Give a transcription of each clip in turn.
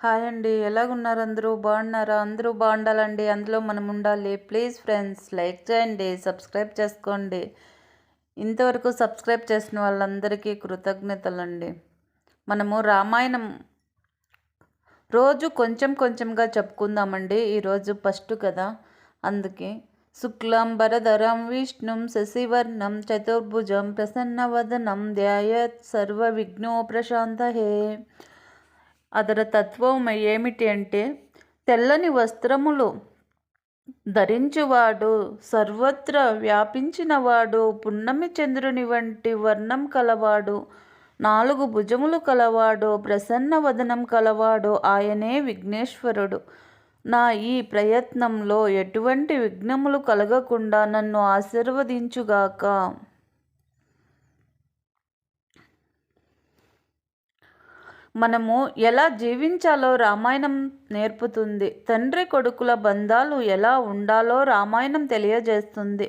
Hi అండి. ఎలాగున్నారు అందరూ? బాగున్నారా? అందరూ బాగుండాలండి. అందులో మనం ఉండాలి. ప్లీజ్ ఫ్రెండ్స్ లైక్ చేయండి. సబ్స్క్రైబ్ చేసుకోండి. ఇంతవరకు సబ్స్క్రైబ్ చేసిన వాళ్ళందరికీ కృతజ్ఞతలండి. మనము రామాయణం రోజు కొంచెం కొంచెంగా చెప్పుకుందామండి. ఈరోజు ఫస్ట్ కదా. అందుకే శుక్లం భరధరం విష్ణుం శశివర్ణం చతుర్భుజం ప్రసన్నవదనం ధ్యాయత్ సర్వ విఘ్నో ప్రశాంత హే అదర తత్వం ఏమిటి అంటే తెల్లని వస్త్రములు ధరించువాడు సర్వత్ర వ్యాపించినవాడు పున్నమి చంద్రుని వంటి వర్ణం కలవాడు నాలుగు భుజములు కలవాడు ప్రసన్న వదనం కలవాడు ఆయనే విఘ్నేశ్వరుడు. నా ఈ ప్రయత్నంలో ఎటువంటి విఘ్నములు కలగకుండా నన్ను ఆశీర్వదించుగాక. మనము ఎలా జీవించాలో రామాయణం నేర్పుతుంది. తండ్రి కొడుకుల బంధాలు ఎలా ఉండాలో రామాయణం తెలియజేస్తుంది.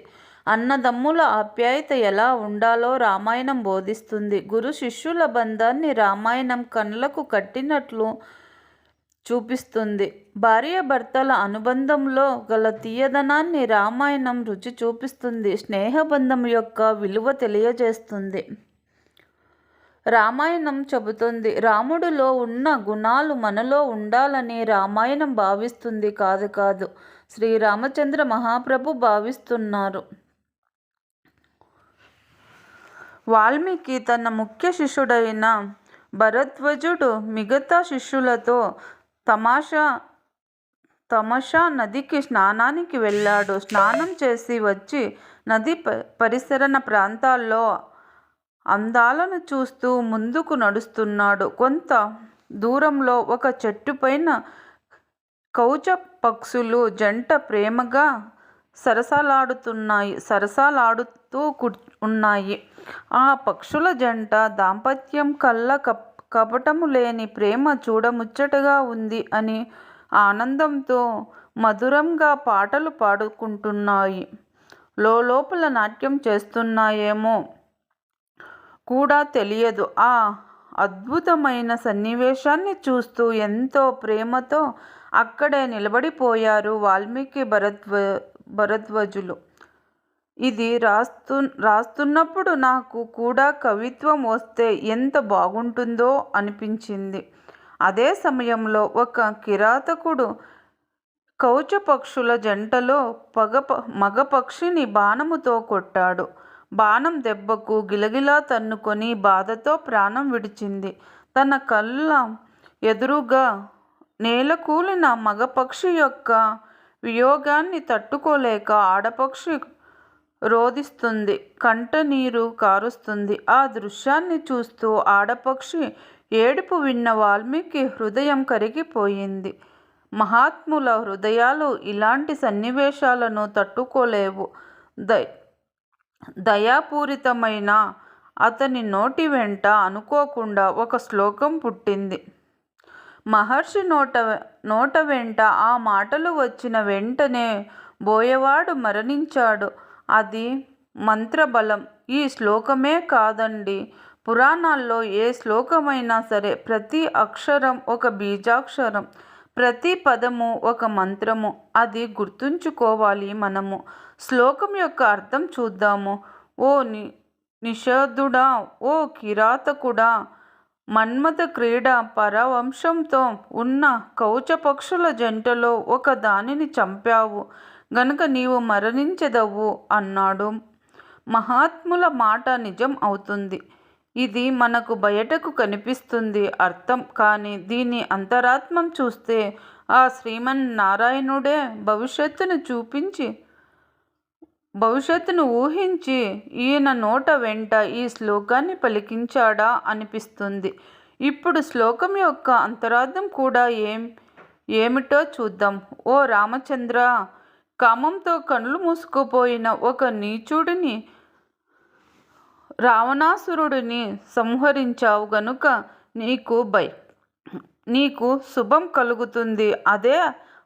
అన్నదమ్ముల ఆప్యాయత ఎలా ఉండాలో రామాయణం బోధిస్తుంది. గురు శిష్యుల బంధాన్ని రామాయణం కళ్ళకు కట్టినట్లు చూపిస్తుంది. భార్యాభర్తల అనుబంధంలో గల తీయదనాన్ని రామాయణం రుచి చూపిస్తుంది. స్నేహబంధం యొక్క విలువ తెలియజేస్తుంది. రామాయణం చెబుతుంది. రాముడిలో ఉన్న గుణాలు మనలో ఉండాలని రామాయణం భావిస్తుంది. కాదు కాదు శ్రీరామచంద్ర మహాప్రభు భావిస్తున్నారు. వాల్మీకి తన ముఖ్య శిష్యుడైన భరద్వజుడు మిగతా శిష్యులతో తమాషా తమషా నదికి స్నానానికి వెళ్ళాడు. స్నానం చేసి వచ్చి నది పరిసరణ ప్రాంతాల్లో అందాలను చూస్తూ ముందుకు నడుస్తున్నాడు. కొంత దూరంలో ఒక చెట్టు పైన కౌచ పక్షులు జంట ప్రేమగా సరసాలాడుతున్నాయి సరసాలాడుతూ ఉన్నాయి. ఆ పక్షుల జంట దాంపత్యం కళ్ళ కప్ కపటము లేని ప్రేమ చూడముచ్చటగా ఉంది అని ఆనందంతో మధురంగా పాటలు పాడుకుంటున్నాయి. లోపల నాట్యం చేస్తున్నాయేమో కూడా తెలియదు. ఆ అద్భుతమైన సన్నివేశాన్ని చూస్తూ ఎంతో ప్రేమతో అక్కడే నిలబడిపోయారు వాల్మీకి భరద్వ భరద్వజులు. ఇది రాస్తు రాస్తున్నప్పుడు నాకు కూడా కవిత్వం వస్తే ఎంత బాగుంటుందో అనిపించింది. అదే సమయంలో ఒక కిరాతకుడు కౌచ పక్షుల జంటలో పగ మగ పక్షిని బాణముతో కొట్టాడు. బాణం దెబ్బకు గిలగిలా తన్నుకొని బాధతో ప్రాణం విడిచింది. తన కళ్ళ ఎదురుగా నేలకూలిన మగపక్షి యొక్క వియోగాన్ని తట్టుకోలేక ఆడపక్షి రోధిస్తుంది కంట నీరు కారుస్తుంది. ఆ దృశ్యాన్ని చూస్తూ ఆడపక్షి ఏడుపు విన్న వాల్మీకి హృదయం కరిగిపోయింది. మహాత్ముల హృదయాలు ఇలాంటి సన్నివేశాలను తట్టుకోలేవు. దై దయాపూరితమైన అతని నోటి వెంట అనుకోకుండా ఒక శ్లోకం పుట్టింది. మహర్షి నోట నోట వెంట ఆ మాటలు వచ్చిన వెంటనే బోయవాడు మరణించాడు. అది మంత్రబలం. ఈ శ్లోకమే కాదండి. పురాణాల్లో ఏ శ్లోకమైనా సరే ప్రతి అక్షరం ఒక బీజాక్షరం. ప్రతి పదము ఒక మంత్రము. అది గుర్తుంచుకోవాలి మనము. శ్లోకం యొక్క అర్థం చూద్దాము. ఓ ని నిషధుడా ఓ కిరాతకుడా మన్మథ క్రీడ పరవంశంతో ఉన్న కౌచ పక్షుల జంటలో ఒక దానిని చంపావు. గనుక నీవు మరణించదవు అన్నాడు. మహాత్ముల మాట నిజం అవుతుంది. ఇది మనకు బయటకు కనిపిస్తుంది అర్థం కానీ దీని అంతరాత్మం చూస్తే ఆ శ్రీమన్ నారాయణుడే భవిష్యత్తును చూపించి భవిష్యత్తును ఊహించి ఈయన నోట వెంట ఈ శ్లోకాన్ని పలికించాడా అనిపిస్తుంది. ఇప్పుడు శ్లోకం యొక్క అంతరార్థం కూడా ఏం ఏమిటో చూద్దాం. ఓ రామచంద్ర కామంతో కళ్ళు మూసుకుపోయిన ఒక నీచుడిని రావణాసురుడిని సంహరించావు గనుక నీకు భై నీకు శుభం కలుగుతుంది. అదే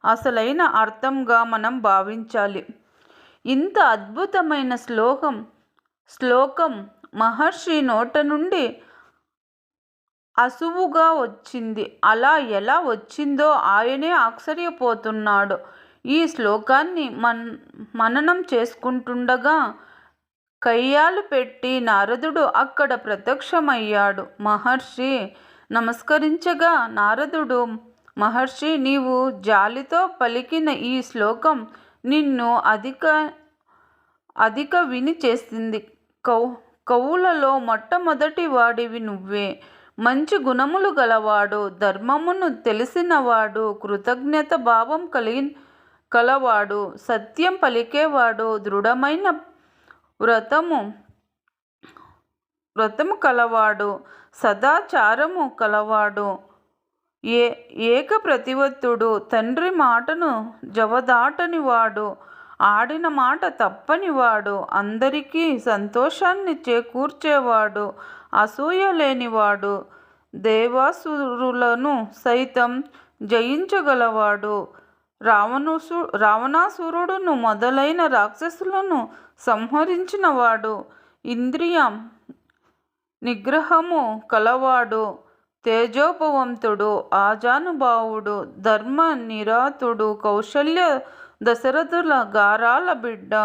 అసలైన అర్థంగా మనం భావించాలి. ఇంత అద్భుతమైన శ్లోకం శ్లోకం మహర్షి నోట నుండి అసువుగా వచ్చింది. అలా ఎలా వచ్చిందో ఆయనే ఆశ్చర్యపోతున్నాడు. ఈ శ్లోకాన్ని మన్ మననం చేసుకుంటుండగా కయ్యాలు పెట్టి నారదుడు అక్కడ ప్రత్యక్షమయ్యాడు. మహర్షి నమస్కరించగా నారదుడు మహర్షి నీవు జాలితో పలికిన ఈ శ్లోకం నిన్ను అధిక అధిక విని చేసింది. కౌ కవులలో మొట్టమొదటి వాడివి నువ్వే. మంచి గుణములు గలవాడు ధర్మమును తెలిసినవాడు కృతజ్ఞత భావం కలిగి కలవాడు సత్యం పలికేవాడు దృఢమైన వ్రతము వ్రతము కలవాడు సదాచారము కలవాడు ఏ ఏక ప్రతివత్తుడు తండ్రి మాటను జవదాటని వాడు ఆడిన మాట తప్పనివాడు అందరికీ సంతోషాన్ని చేకూర్చేవాడు అసూయ లేనివాడు దేవాసురులను సైతం జయించగలవాడు రావణుసు రావణాసురుడును మొదలైన రాక్షసులను సంహరించినవాడు. ఇంద్రియం నిగ్రహము కలవాడు తేజోపవంతుడు ఆజానుభావుడు ధర్మ నిరాతుడు కౌశల్య దశరథుల గారాల బిడ్డ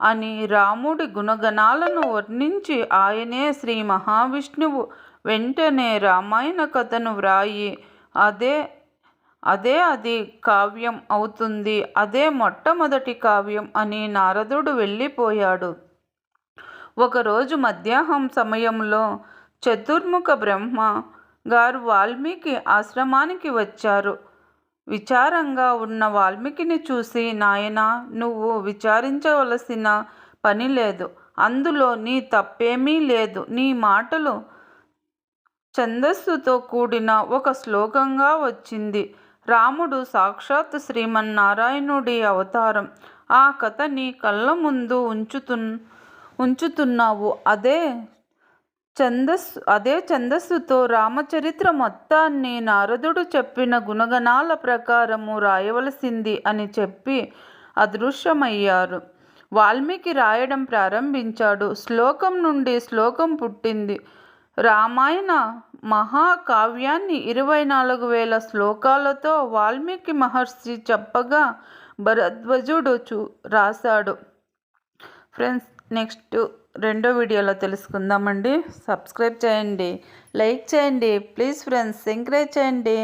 అని రాముడి గుణగణాలను వర్ణించి ఆయనే శ్రీ మహావిష్ణువు. వెంటనే రామాయణ కథను వ్రాయి అదే అదే అది కావ్యం అవుతుంది. అదే మొట్టమొదటి కావ్యం అని నారదుడు వెళ్ళిపోయాడు. ఒకరోజు మధ్యాహ్నం సమయంలో చతుర్ముఖ బ్రహ్మ గారు వాల్మీకి ఆశ్రమానికి వచ్చారు. విచారంగా ఉన్న వాల్మీకిని చూసి నాయన నువ్వు విచారించవలసిన పని లేదు. అందులో నీ తప్పేమీ లేదు. నీ మాటలు ఛందస్సుతో కూడిన ఒక శ్లోకంగా వచ్చింది. రాముడు సాక్షాత్ శ్రీమన్నారాయణుడి అవతారం. ఆ కథ నీ కళ్ళ ముందు ఉంచుతు ఉంచుతున్నావు. అదే ఛందస్సు అదే ఛందస్సుతో రామచరిత్ర మొత్తాన్ని నారదుడు చెప్పిన గుణగణాల ప్రకారము రాయవలసింది అని చెప్పి అదృశ్యమయ్యారు. వాల్మీకి రాయడం ప్రారంభించాడు. శ్లోకం నుండి శ్లోకం పుట్టింది. రామాయణ మహాకావ్యాన్ని ఇరవై నాలుగు వేల శ్లోకాలతో వాల్మీకి మహర్షి చెప్పగా భరద్వజుడు చూ రాశాడు. ఫ్రెండ్స్ నెక్స్ట్ రెండో వీడియోలో తెలుసుకుందామండి. సబ్స్క్రైబ్ చేయండి లైక్ చేయండి. ప్లీజ్ ఫ్రెండ్స్ ఎంకరేజ్ చేయండి.